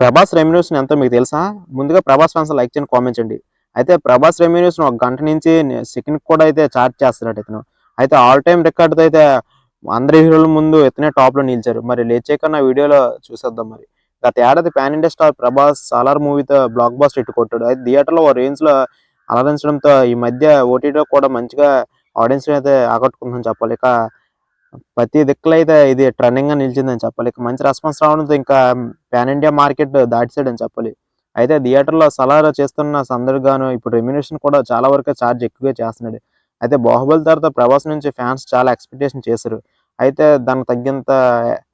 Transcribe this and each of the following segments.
Prabhas remuneration ఎంతో మీకు తెలుసా? ముందుగా ప్రభాస్ ఫ్యాన్స్ లైక్ చేయండి కామెంట్ చేయండి. అయితే ప్రభాస్ రెమ్యూనేషన్ ఒక గంట నుంచి సెకండ్ కూడా అయితే చార్జ్ చేస్తున్నాడు ఇతను అయితే ఆల్ టైమ్ రికార్డ్ అయితే అందరి హీరోల ముందు ఇతనే టాప్లో నిలిచారు. మరి లేచేకన్నా వీడియోలో చూసేద్దాం మరి. గత ఏడాది pan India star Prabhas Salaar మూవీతో బ్లాక్ బాస్ట్ ఇట్టు కొట్టాడు. అయితే థియేటర్లో ఓ రేంజ్లో అలరించడంతో ఈ మధ్య ఓటీటీలో కూడా మంచిగా ఆడియన్స్ అయితే ఆకట్టుకుందని చెప్పాలి. ఇక ప్రతి దిక్కులో అయితే ఇది ట్రెండింగ్గా నిలిచిందని చెప్పాలి. ఇక మంచి రెస్పాన్స్ రావడంతో ఇంకా పాన్ ఇండియా మార్కెట్ దాటిసాడని చెప్పాలి. అయితే థియేటర్లో సలార్ చేస్తున్న సందర్గాను ఇప్పుడు రెమ్యునేషన్ కూడా చాలా వరకు ఛార్జ్ ఎక్కువగా చేస్తున్నాడు. అయితే బాహుబలి తర్వాత ప్రభాస్ నుంచి ఫ్యాన్స్ చాలా ఎక్స్పెక్టేషన్ చేశారు. అయితే దానికి తగ్గింత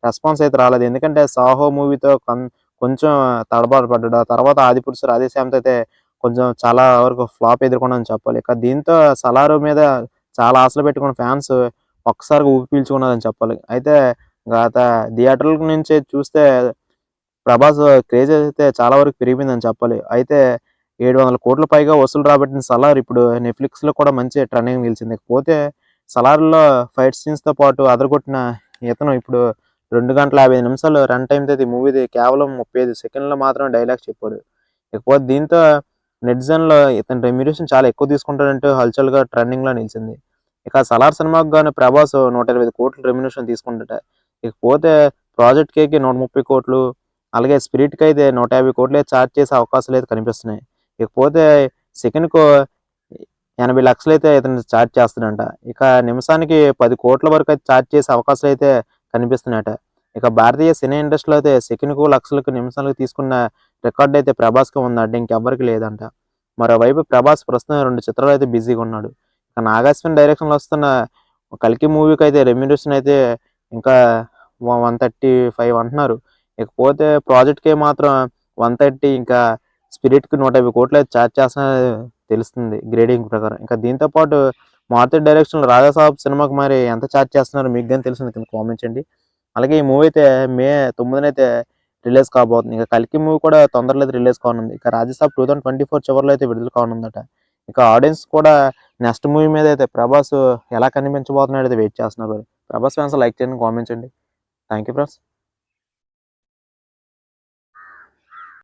రెస్పాన్స్ అయితే రాలేదు. ఎందుకంటే సాహో మూవీతో కొంచెం తడబాటు పడ్డాడు. ఆ తర్వాత ఆదిపురుషు రాధేశ్యామతో అయితే కొంచెం చాలా వరకు ఫ్లాప్ ఎదుర్కొన్నాను చెప్పాలి. ఇక దీంతో సలారు మీద చాలా ఆశలు పెట్టుకున్న ఫ్యాన్స్ ఒక్కసారిగా ఊపి పీల్చుకున్నదని చెప్పాలి. అయితే గత థియేటర్ల నుంచి చూస్తే ప్రభాస్ క్రేజ్ అయితే చాలా వరకు పెరిగిపోయిందని చెప్పాలి. అయితే ఏడు వందల కోట్ల పైగా వసూలు రాబట్టిన సలార్ ఇప్పుడు నెట్ఫ్లిక్స్లో కూడా మంచి ట్రెండింగ్ నిలిచింది. పోతే సలార్లో ఫైట్ సీన్స్తో పాటు అదరగొట్టిన ఇతను ఇప్పుడు రెండు గంటల యాభై నిమిషాలు రన్ టైం అయితే మూవీది కేవలం ముప్పై ఐదు సెకండ్లో మాత్రం డైలాగ్ చెప్పాడు. ఇకపోతే దీంతో నెట్జన్లో ఇతని రెమ్యూరేషన్ చాలా ఎక్కువ తీసుకుంటాడంటూ హల్చల్గా నిలిచింది. ఇక సలార్ సినిమాకు గాను ప్రభాస్ నూట ఇరవై కోట్లు రెమ్యునేషన్ తీసుకుంటే ఇకపోతే ప్రాజెక్ట్ కేకి నూట ముప్పై కోట్లు అలాగే స్పిరిట్కి అయితే నూట యాభై కోట్లే ఛార్జ్ చేసే అవకాశాలు అయితే కనిపిస్తున్నాయి. ఇకపోతే సెకండ్కు ఎనభై లక్షలు అయితే ఇతను ఛార్జ్ చేస్తాడంట ఇక నిమిషానికి పది కోట్ల వరకు అయితే ఛార్జ్ చేసే అవకాశాలు అయితే కనిపిస్తున్నాయట. ఇక భారతీయ సినీ ఇండస్ట్రీలో అయితే సెకండ్కు లక్షలకు నిమిషాలకు తీసుకున్న రికార్డ్ అయితే ప్రభాస్కి ఉందంట. ఇంకెవ్వరికి లేదంట. మరోవైపు ప్రభాస్ ప్రస్తుతం రెండు చిత్రాలు అయితే బిజీగా ఉన్నాడు. కానీ నాగాశ్విన్ డైరెక్షన్లో వస్తున్న కల్కి మూవీకి అయితే రెమ్యూనేషన్ అయితే ఇంకా వన్ థర్టీ ఫైవ్ అంటున్నారు. ఇకపోతే ప్రాజెక్ట్కి మాత్రం వన్ థర్టీ ఇంకా స్పిరిట్కి నూట యాభై కోట్లు అయితే ఛార్జ్ చేస్తున్నా తెలుస్తుంది గ్రేడింగ్ ప్రకారం. ఇంకా దీంతో పాటు మారుతి డైరెక్షన్ రాజా సాబ్ సినిమాకి మరి ఎంత ఛార్జ్ చేస్తున్నారో మీకు కానీ తెలిసింది కింద కామెంట్ చేయండి. అలాగే ఈ మూవీ అయితే మే తొమ్మిదిన అయితే రిలీజ్ కాబోతుంది. ఇంకా కలికి మూవీ కూడా తొందరలో అయితే రిలీజ్ కానుంది. ఇంకా Rajasaab two thousand twenty four చివరిలో అయితే విడుదల కానుందట. ఇక ఆడియన్స్ కూడా నెక్స్ట్ మూవీ మీద అయితే ప్రభాస్ ఎలా కనిపించబోతున్నాడు అయితే వెయిట్ చేస్తున్నారు. ప్రభాస్ ఫ్యాన్స్ లైక్ చేయండి కామెంట్ చేయండి. Thank you friends